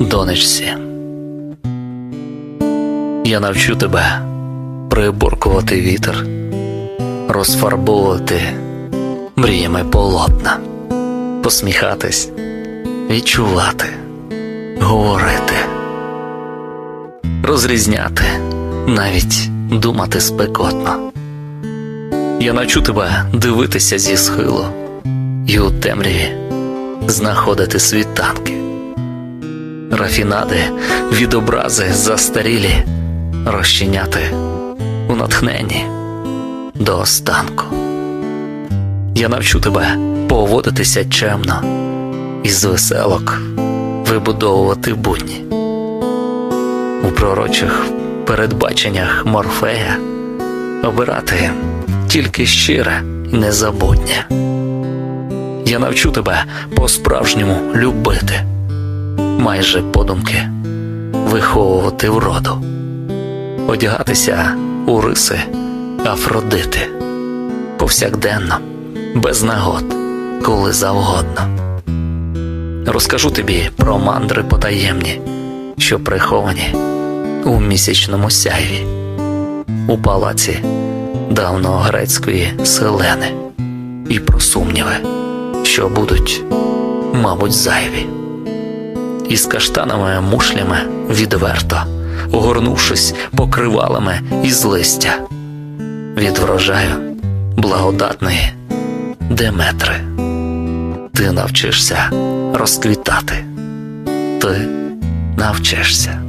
донечці. Я навчу тебе приборкувати вітер, розфарбовувати мріями полотна, посміхатись, відчувати, говорити, розрізняти, навіть думати спекотно. Я навчу тебе дивитися зі схилу і у темряві знаходити світанки. Рафінади, відобрази застарілі розчиняти у натхненні до останку. Я навчу тебе поводитися чемно і з веселок вибудовувати будні. У пророчих передбаченнях Морфея обирати тільки щире і незабутнє. Я навчу тебе по-справжньому любити, майже подумки. Виховувати вроду, одягатися у риси Афродити, повсякденно, без нагод, коли завгодно. Розкажу тобі про мандри потаємні, що приховані у місячному сяйві, у палаці давньогрецької селени, і про сумніви, що будуть, мабуть, зайві. Із каштановими мушлями відверто, огорнувшись покривалами із листя, від врожаю благодатної Деметри. Ти навчишся розквітати, ти навчишся